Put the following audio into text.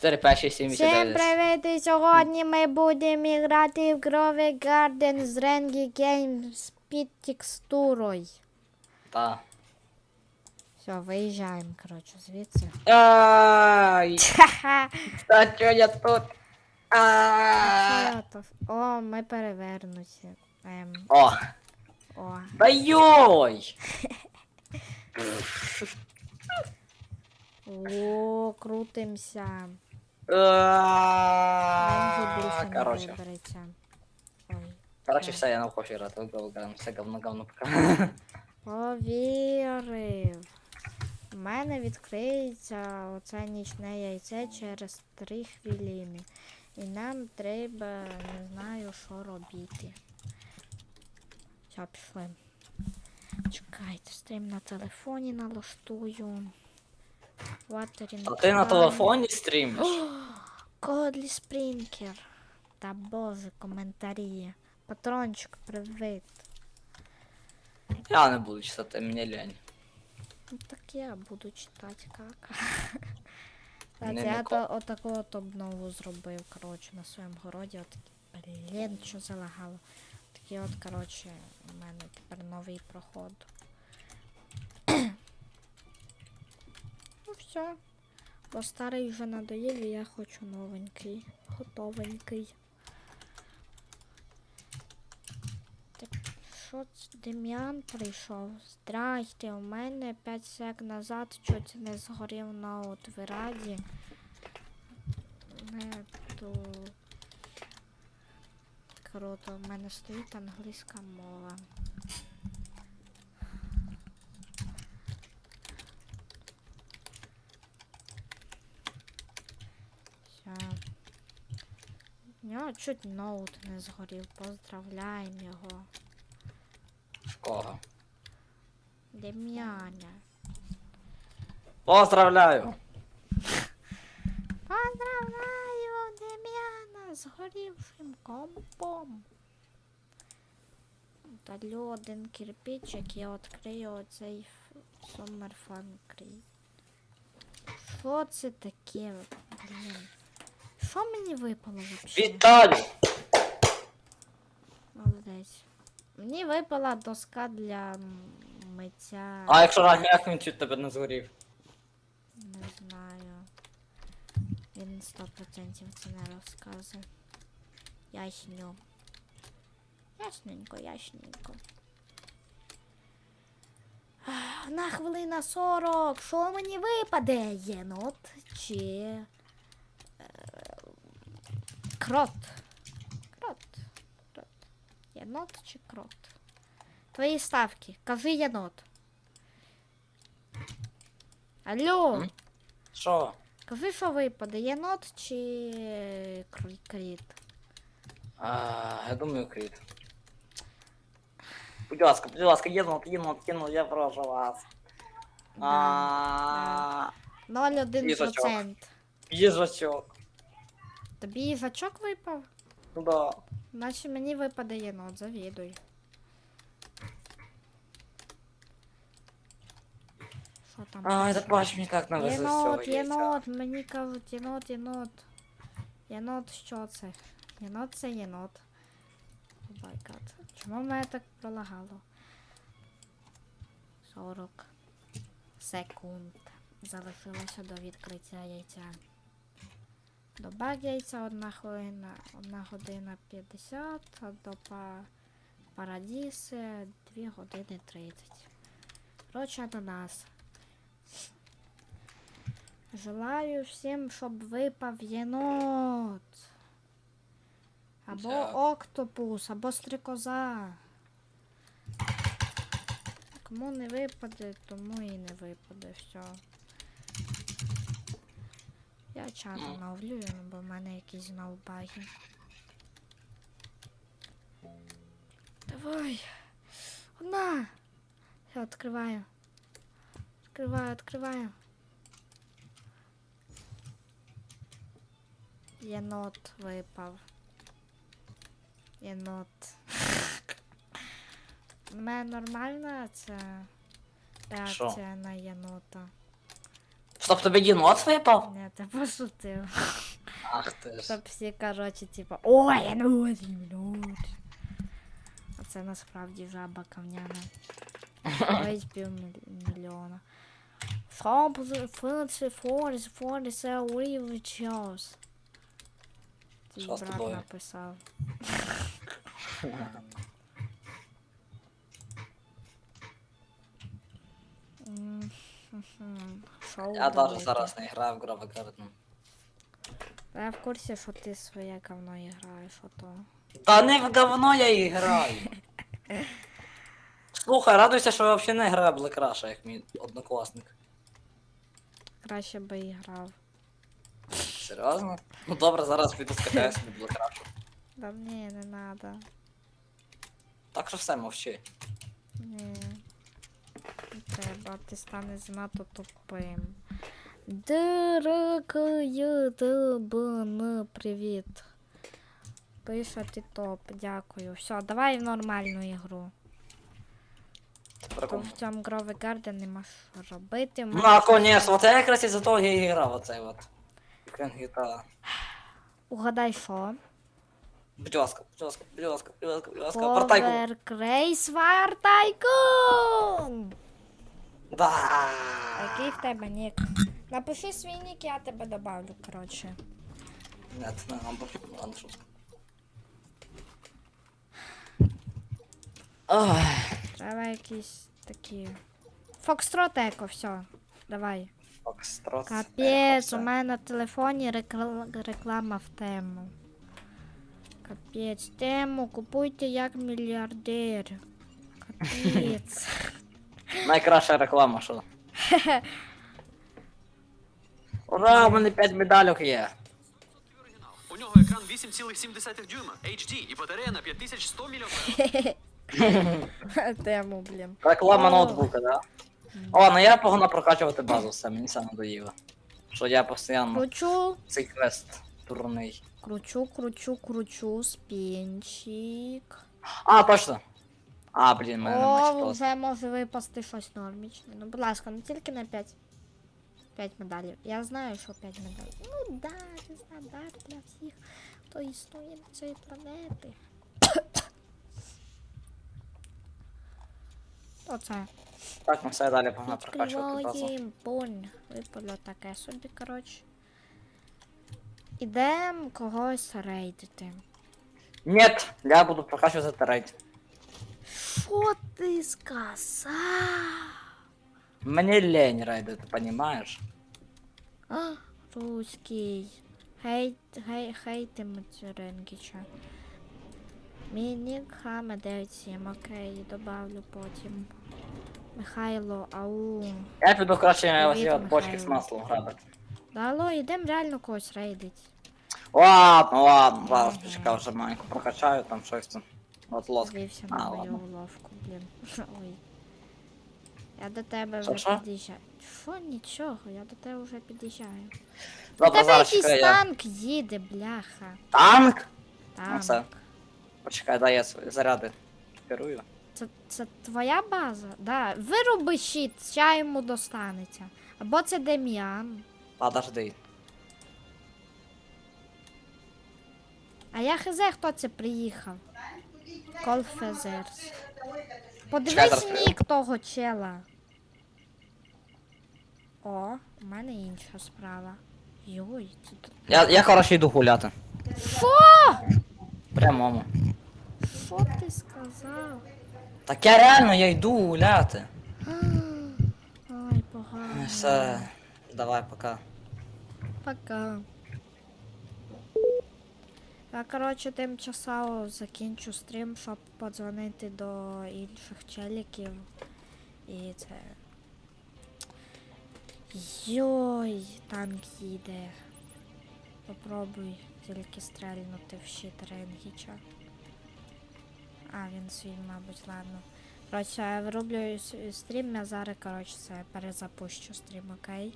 4, 5, 6, 7, 8, Всім привіт! І сьогодні ми будемо грати в Grovy Garden з Rengi Games під текстурою. Та. Все, виїжджаємо, коротше, звідси. Ай, та чо я тут? О, ми перевернуті. Ем, О, о. да йой! О, крутимся. Не Короче, короче, все, я грати в Go все говно, говно пока. Повірив. У мене відкриється оце нічне яйце через 3 хвилини. І нам треба, не знаю, що робити. Все, пішли. Чекайте, стрім на телефоні налаштую. Watering А ти на телефоні стрімиш? Кодлі Спрінкер. Та боже, коментарі. Патрончик, привіт. Я не буду читати, мені лень. Ну так я буду читати как. Не Так, я то отаку от обнову зробив, коротше, на своєму городі. От, блін, що залагало. Такий от, коротше, у мене тепер новий проход. ну все. Бо старий вже надоїв і я хочу новенький. Готовенький. Так, що? Дем'ян прийшов? Здрасте, у мене 5 сек назад чуть не згорів ноут в раді. Не ту. Круто, в мене стоїть англійська мова. Все. У нього чуть ноут не згорів. Поздравляємо його. Кого? Дем'яня. Поздравляю! Поздравляю Дем'яна з горівшим компом. Далі один кирпичик і відкрию оцей ф- Summer Fun Crate. Що це таке? Блін. Що мені випало взагалі? Віталій! Молодець. Мені випала доска для миття. А якщо як він чуть тебе не згорів? Не знаю. Він 100% це не розказує. Ясню. Ясненько, ясненько. Ах, На хвилина 40. Що мені випаде? Єнот чи. Крот. Крот. Крот. Єнот чи крот? Твої ставки. Кажи єнот. Алло. Що? Кажи, що випаде, єнот чи крі- кріт? А, я думаю, кріт. Будь ласка, будь ласка, єнот, єнот, єнот, я прошу вас. А, 0,1%. Їжачок. Тобі їжачок випав? Ну да. Наче мені випаде єнот, завідуй. Що там? Пише? да бач, мені так навезли з цього Єнот, яйця. єнот, мені кажуть, єнот, єнот. Єнот, що це? Єнот це єнот. О май гад. Чому мене так пролагало? 40 секунд. Залишилося до відкриття яйця. Доба яйця 1 хвилина, 1 година 50, а до па... парадіси 2 години 30. Коротше, ананас. Желаю всім, щоб випав єнот. Або октопус, або стрикоза. Кому не випаде, тому і не випаде все. Я чат Ну. оновлюю, бо в мене якісь знову баги. Давай. Одна. Все, відкриваю. Відкриваю, відкриваю. Єнот випав. Єнот. У мене нормальна ця реакція на єнота. Стоп, тобі єнот випав? Не, ти пошутив. Ах ти ж. Щоб всі, коротше, типа, ой, я не люблю. А це насправді жаба камняна. Стоїть півмільйона. Щоб функції форс, форс, уїв час. Твій Що з брат тобою? написав. М, хм-хм. Я навіть зараз не граю в Грова Гарден. Та я в курсі, що ти своє говно граєш, ото. Та не в говно я і граю. Слухай, радуйся, що я взагалі не граю Black Rush, як мій однокласник. Краще би і грав. Серйозно? Ну добре, зараз піду скачаю собі Black Rush. Да ні, не надо. Так що все, мовчи. Ні. Треба, ти станеш занадто тупим. Дорогая ДБН, привіт. Пише ти топ, дякую. Все, давай в нормальну ігру. То в цьому Грові Гарден нема що робити. в мене Наконец, от я якраз із-за того я і грав оцей от. Кенгіта. Угадай що? Будь ласка, будь ласка, будь ласка, будь ласка, будь ласка, Портайку. Power Craze War Да. Який в тебе нік? Напиши свій нік, я тебе добавлю, коротше. Нет, не надо. Ладно, шутка. Ой, Треба якісь такі. Фокстрот еко, все. Давай. Фокстрот. Капець, у мене на телефоні рекла- реклама в тему. Капець, тему, купуйте як мільярдер. Капець. Найкраща реклама, що? Ура, у мене 5 медальок є. У нього екран 8,7 дюйма, HD і батарея на 5100 мАh. Тему, блін. Реклама ноутбука, да? О, ну я погнав прокачувати базу, все, мені це надоїло. Що я постійно Кручу, цей квест турний. кручу, кручу, кручу, спінчик. А, точно. А, блін, мене О, вже може випасти щось нормічне. Ну, будь ласка, не тільки на 5. 5 медалів. Я знаю, що 5 медалів. Ну да, це стандарт для всіх, хто існує на цій планеті. Оце. Так, ну все, далі погнав прокачувати базу. Відкриваємо бонь. Випало таке собі, коротше. Ідем когось рейдити. Нет, я буду прокачувати рейд. Що ти сказав? Мені лень рейдити, понімаєш? А, русский. Хейт, хей, хейтим Цюренгіча. Мінік Хаме 97, окей, добавлю потім. Михайло, ау. Я піду краще Привіт, от бочки з Михайло. маслом грабити. Дало, ідем реально когось рейдить. Ладно, ладно, зараз почекай вже маленько прокачаю, там щось там. От лоск. Звівся А, на мою ладно. уловку, блін. Ой. Я до тебе Що, вже що? під'їжджаю. Що нічого, я до тебе вже під'їжджаю. До Добре, тебе зараз якийсь чекай, я. танк їде, бляха. Танк? Танк. все. Почекай, дай я свої заряди керую. Це, це твоя база? Да. Вироби щит, ща йому достанеться. Або це Дем'ян. Подожди. А я хз, хто це приїхав. Колфезерс. Подивись нік того чела. О, у мене інша справа. Йой, це тут. Я, я коротше йду гуляти. Що? Прямому. Що ти сказав? Так я реально я йду гуляти. Ой, погано. Все, давай, пока. Пока. Я, коротше, тимчасово закінчу стрім, щоб подзвонити до інших челіків. І це. Йой, танк їде. Попробуй тільки стрельнути в щит Ренгіча. А, він свій, мабуть, ладно. Коротше, я вироблюю стрім, я зараз, коротше, перезапущу стрім, окей?